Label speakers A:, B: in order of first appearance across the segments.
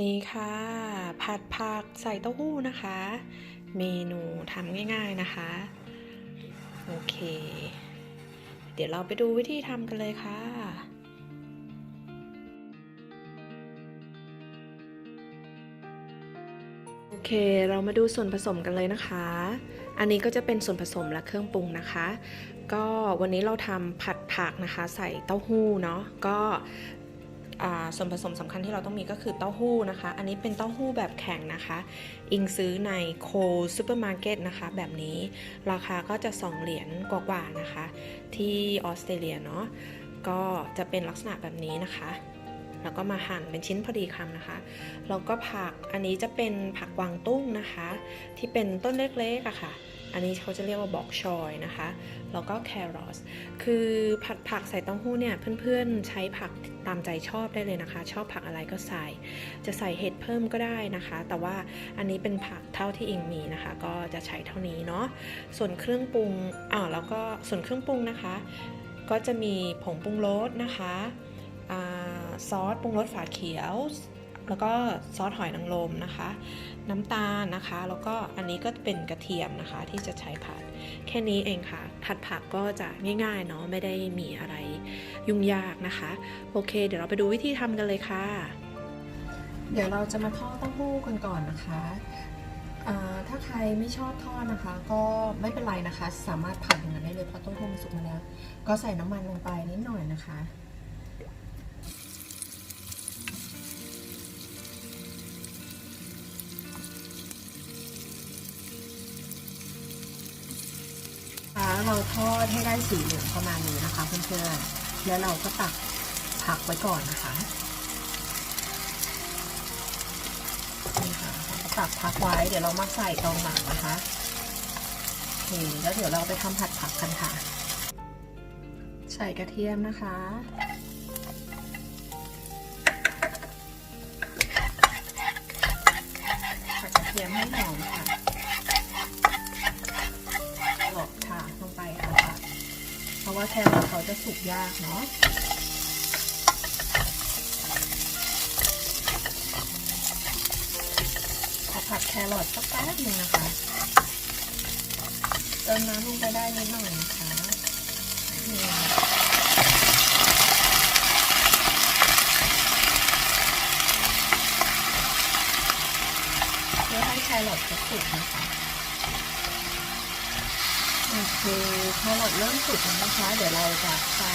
A: นี่ค่ะ ผัดผักใส่เต้าหู้นะคะ เมนูทำง่ายๆนะคะ โอเค เดี๋ยวเราไปดูวิธีทำกันเลยค่ะโอเค เรามาดูส่วนผสมกันเลยนะคะ อันนี้ก็จะเป็นส่วนผสมและเครื่องปรุงนะคะ ก็วันนี้เราทำผัดผักนะคะ ใส่เต้าหู้เนาะ ก็ ส่วนผสมสำคัญที่เราต้องมีก็คือเต้าหู้นะคะ อันนี้เป็นเต้าหู้แบบแข็งนะคะ อิงซื้อในโคซูเปอร์มาร์เก็ตนะคะ แบบนี้ราคาก็จะ 2 เหรียญกว่าๆนะคะ ที่ออสเตรเลียเนาะก็จะเป็นลักษณะแบบนี้นะคะ แล้วก็มาหั่นเป็นชิ้นพอดีคำนะคะแล้วก็ผักอันนี้จะเป็นผักวางตุ้งนะคะ ที่เป็นต้นเล็กๆอะค่ะอันนี้เขาจะเรียกว่าบอกชอยนะคะ แล้วก็แครอทคือผัดผักใส่เต้าหู้เนี่ยเพื่อนๆใช้ผัก ตามใจชอบได้เลยนะคะ ชอบผักอะไรก็ใส่ จะใส่เห็ดเพิ่มก็ได้นะคะ แต่ว่าอันนี้เป็นผักเท่าที่อิงมีนะคะ ก็จะใช้เท่านี้เนาะส่วนเครื่องปรุงอ่าแล้วก็ส่วนเครื่องปรุงนะคะ ก็จะมีผงปรุงรสนะคะอซอสปรุงรสฝาเขียว แล้วก็ซอสหอยนางรมนะคะ น้ำตาลนะคะ แล้วก็อันนี้ก็เป็นกระเทียมนะคะ ที่จะใช้ผัด แค่นี้เองค่ะ ผัดผักก็จะง่ายๆเนาะไม่ได้มีอะไรยุ่งยากนะคะ โอเค เดี๋ยวเราไปดูวิธีทำกันเลยค่ะ เดี๋ยวเราจะมาทอดเต้าหู้กันก่อนนะคะถ้าใครไม่ชอบทอดนะคะ ก็ไม่เป็นไรนะคะ สามารถผัดอย่างนั้นได้เลยเพราะเต้าหู้มันสุกมาแล้ว ก็ใส่น้ำมันลงไปนิดหน่อยนะคะ เราทอดให้ได้สีเหลืองประมาณนี้นะคะเพื่อนๆ แล้วเราก็ตักผักไว้ก่อนนะคะนี่ค่ะตักพักไว้เดี๋ยวเรามาใส่ตรงหลังนะคะโอเคแล้วเดี๋ยวเราไปทำผัดผักกันค่ะ ใส่กระเทียมนะคะผัดกระเทียมให้หอมค่ะหลอกค่ะลงไปค่ะ เพราะว่า แครอทเขาจะสุกยากเนาะขอผัดแครอทสักแป๊บหนึ่งนะคะเติมน้ำลงไปได้นิดหน่อยนะคะเพื่อให้แครอทสุกนะคะ โอเคแครอทเริ่มสุกแล้วนะคะ เดี๋ยวเราจะใส่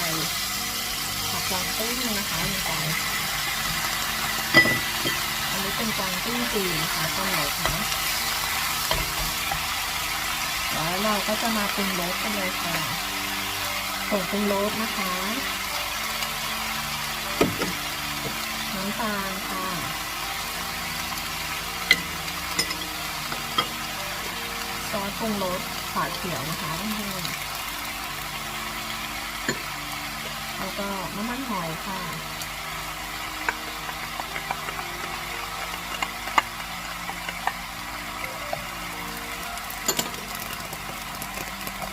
A: ผักกวางตุ้งนะคะลงไปอันนี้เป็นกวางตุ้งจีนนะคะต้นเล็กนะแล้วเราก็จะมาปรุงรสกันเลยค่ะผงปรุงรสนะคะ น้ำตาลค่ะ ซอสปรุงรสฝาเขียวนะคะท่านแล้วก็น้ำมันหอยค่ะ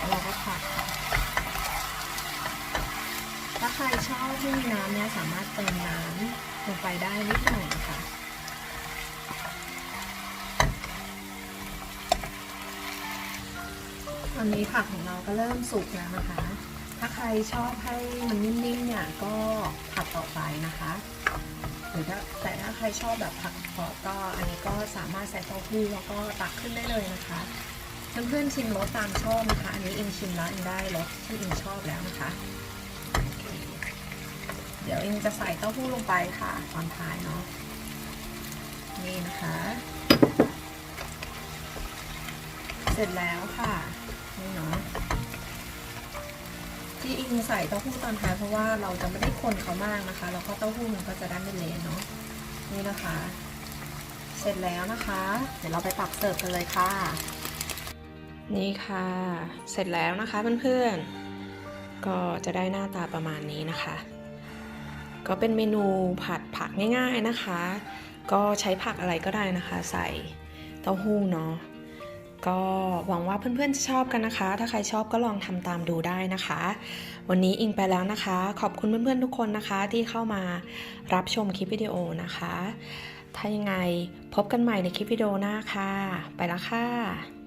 A: เราก็ผัดถ้าใครชอบให้มีน้ำเนี่ยสามารถเติมน้ำลงไปได้นิดหน่อยนะคะ ตอนนี้ผักของเราก็เริ่มสุกแล้วนะคะ ถ้าใครชอบให้มันนิ่มๆเนี่ยก็ผัดต่อไปนะคะหรือถ้าแต่ถ้าใครชอบแบบผักกรอบก็อันนี้ก็สามารถใส่เต้าหู้แล้วก็ตักขึ้นได้เลยนะคะเพื่อนๆชิมรสตามชอบนะคะ อันนี้เองชิมแล้วอิงได้รสที่เองชอบแล้วนะคะ เดี๋ยวเองจะใส่เต้าหู้ลงไปค่ะตอนท้ายเนาะนี่นะคะ เสร็จแล้วค่ะ เนาะที่อิงใส่เต้าหู้ตอนท้ายเพราะว่าเราจะไม่ได้คนเขามากนะคะแล้วก็เต้าหู้มันก็จะได้ไม่เละเนาะนี่นะคะ เสร็จแล้วนะคะ เดี๋ยวเราไปตักเสิร์ฟกันเลยค่ะ นี่ค่ะ เสร็จแล้วนะคะเพื่อนๆก็จะได้หน้าตาประมาณนี้นะคะ ก็เป็นเมนูผัดผักง่าย ๆนะคะ ก็ใช้ผักอะไรก็ได้นะคะ ใส่เต้าหู้เนาะ ก็หวังว่าเพื่อนๆจะชอบกันนะคะ ถ้าใครชอบก็ลองทำตามดูได้นะคะ วันนี้อิงไปแล้วนะคะ ขอบคุณเพื่อนๆทุกคนนะคะที่เข้ามารับชมคลิปวิดีโอนะคะ ถ้ายังไงพบกันใหม่ในคลิปวิดีโอหน้าค่ะ ไปละค่ะ